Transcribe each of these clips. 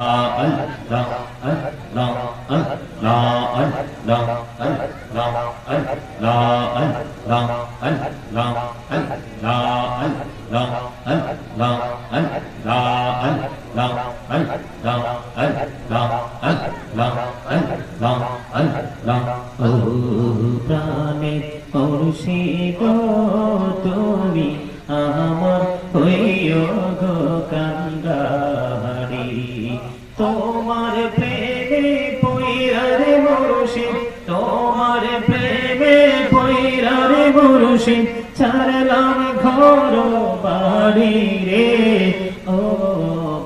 Allah, Allah, Allah, Allah, Allah, Allah, Allah, Allah, Allah, Allah, Allah, Allah, Allah, Allah, Allah, Allah, ও প্রাণে মুর্শিদ তুমি আমার হইও গো মুর্শিদ ছাড়লাম ঘর বাড়ি রে ও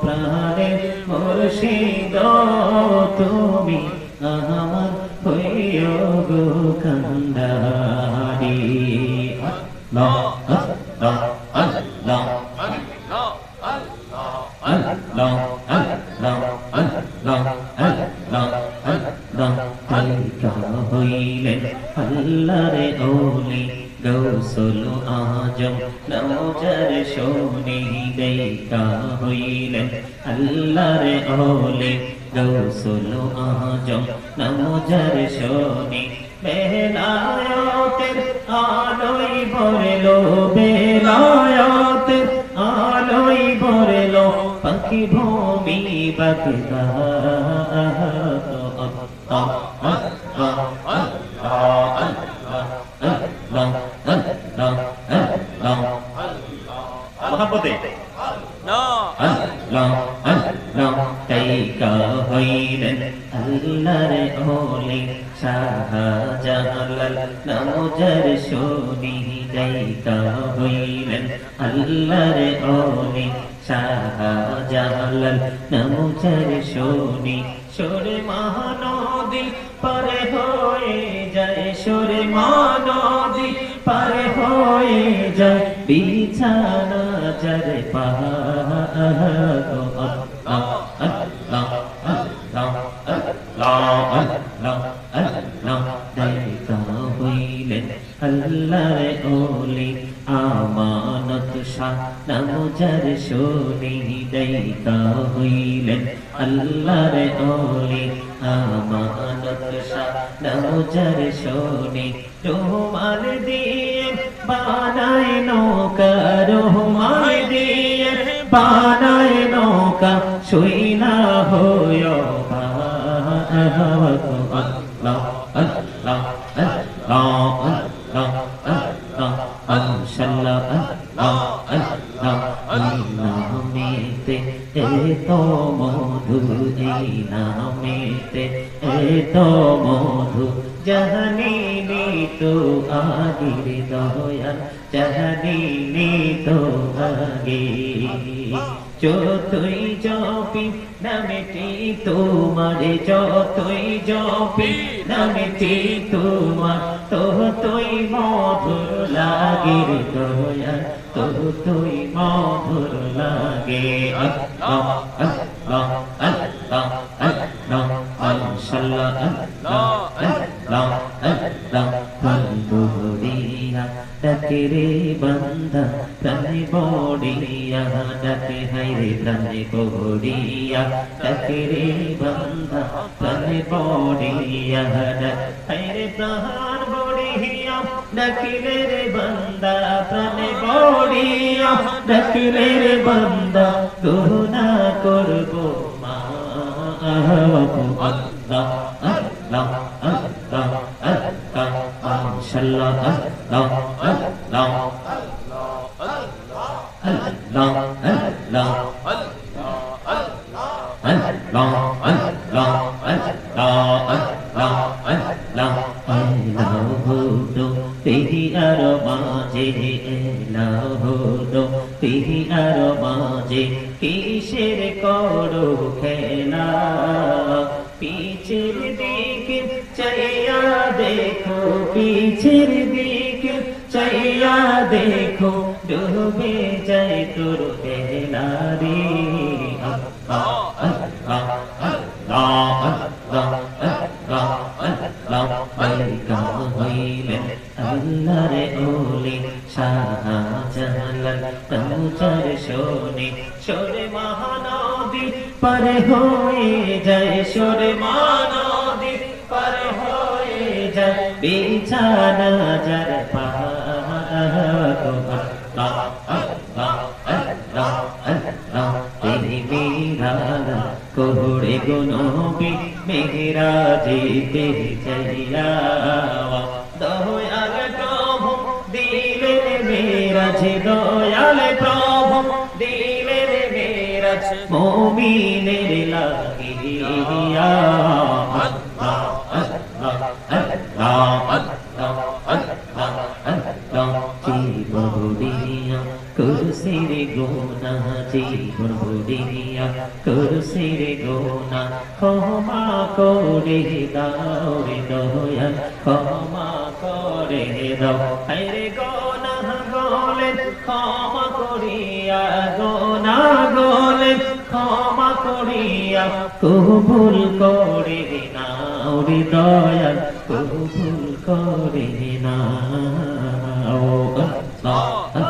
প্রাণে মুর্শিদ তুমি আমার হইও গো কান্দারি আল্লাহ আল্লাহ আল্লাহ আল্লাহ আল্লাহ আল্লাহ আল্লাহ আল্লাহ তালিকা হইলেন আল্লাহরে ওলি গৌসল আজম নৌজর শোনি দেইকা হইলেন আল্লাহরে ওলি গৌসল আজম নৌজর শোনি বেলায়তের আলোই বরেলো বেলায়তের আলোই বরেলো পাখি ভূমি বাগদা মহাপতে আল্লাহ আল্লাহ তাইকা হইলেন আল্লাহর ওলি শাহজালাল নমজার শোনি তাইকা হইলেন আল্লাহর ওলি শাহজালাল নমজার শোনি। সুরে মহানদী পারে হয়ে যায় সুরে মহানদী পারে হয়ে যায়। বিছানা যার আল্লাহর ওলি আমানত শাহ নমজার শোনি দেইকা হইলেন। আল্লাহর ওলি আমানত শাহ নমজার শোনি রোমাল দিয়ে বানায় নৌকা, রোমাল দিয়ে বানায় নৌকা শুইনা হয় আল্লাহ আল্লাহ আল্লাহ আল্লাহ আল্লাহ আল্লাহ আল্লাহ আল্লাহ এই এত মধু এই নামেতে, এত মধু জাহানিনি তো আগির দয়াল জাহানিনি তো আগে। যতই জপি, নামেটি তোমার, যতই জপি, নামেটি তোমার তো তুই মধুর লাগে রে দয়াল তো তুই মধুর লাগে আল্লাহ আল্লাহ আল্লাহ আল্লাহ আল্লাহ আল্লাহ আল্লাহ আল্লাহ বন্ধুরিয়া ডাকে রে বন্ধা প্রাণে বড়িয়া ডাকে হাই রে প্রাণে বড়িয়া ডাকে রে বন্ধা প্রাণে বড়িয়া হাই রে প্রাণ नकिले बंदा प्राण बड़िया नकिले बंदा गुना करबो मा। अल्लाह अल्लाह अल्लाह अल्लाह, माशाल्लाह अल्लाह अल्लाह अल्लाह अल्लाह अल्लाह। তেহি আর মাঝে হুদো তেহি আর মাঝে কিসের করো খেলা? পিছের দিকে চাইয়া দেখো, পিছের দিকে চাইয়া দেখো, ডুবে যায় তোর বেলারি আল্লাহ আল্লাহ আল্লাহ আল্লাহ আল্লাহ সরে মহানদী পর হয়ে যায় সরে মহানদী পর হয়ে যায় বিছানা যার কোহড়ে গুনবি মেহরা জিতে চাইয়া দয়াল প্রভু দিলে মেরা যে মোমিনের লাগিয়া আল্লাহ আল্লাহ আল্লাহ আল্লাহ আল্লাহ আল্লাহ জীবন দিয়া কুরসির গোনা জীবন দিয়া কুরসির গোনা। ক্ষমা করে রে দয়া, ক্ষমা করে দাও। আরে গোনা, গোলে ক্ষমা করিয়া গোনা। করিয়া কবুল করে নাও রে দয়া কবুল করে নাও আল্লাহ।